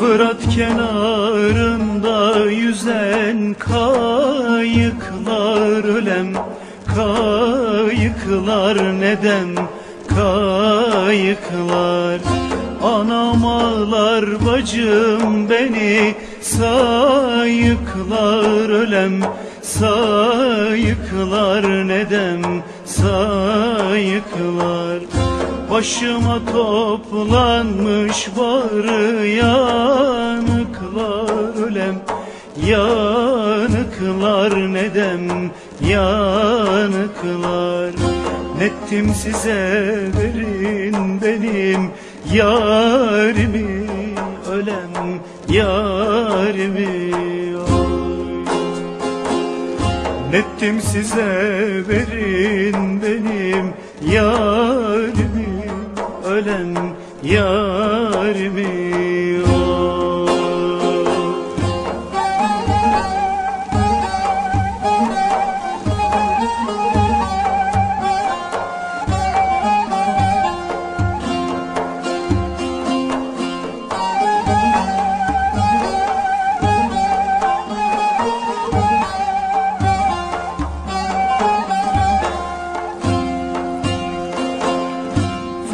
Fırat kenarında yüzen kayıklar ölem. Kayıklar nedem kayıklar? Anam ağlar bacım beni sayıklar ölem. Sayıklar nedem sayıklar Başıma toplanmış var yanıklar ölem. Yanıklar nedem yanıklar. Nettim size verin benim yarimi ölem yarimi. Nettim size verin benim yarimi ölen yarimi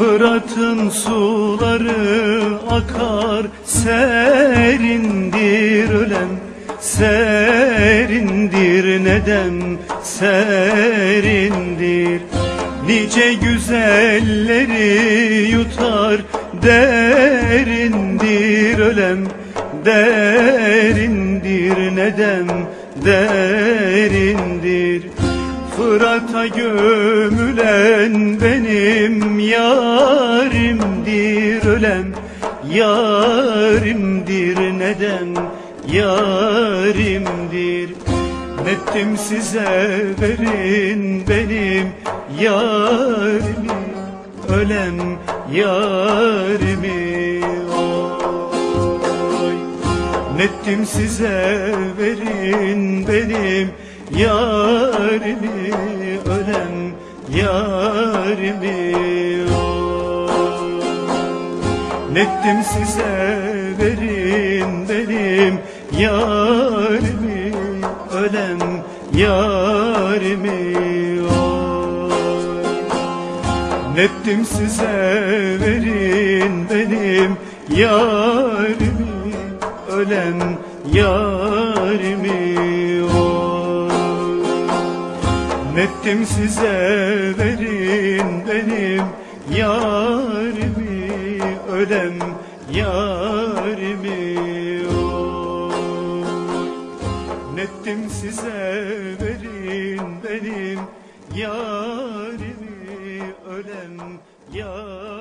Fırat'ın suları akar serindir ölen Serindir nedem serindir. Nice güzelleri yutar derindir ölem. Derindir nedem derindir Fırat'a gömülen benim yarimdir ölem. Yarimdir neden yarimdir? Nettim size verin benim yarimi Ölem yarimi. Oy. Nettim size verin benim yarimi ölen yarimi oy. Nettim size verin benim yarimi ölen yarimi oy. Nettim size verin benim yarimi ölen yarimi Nettim size verin benim yarimi ölen yarimi oy. Nettim size verin benim yarimi ölen yarimi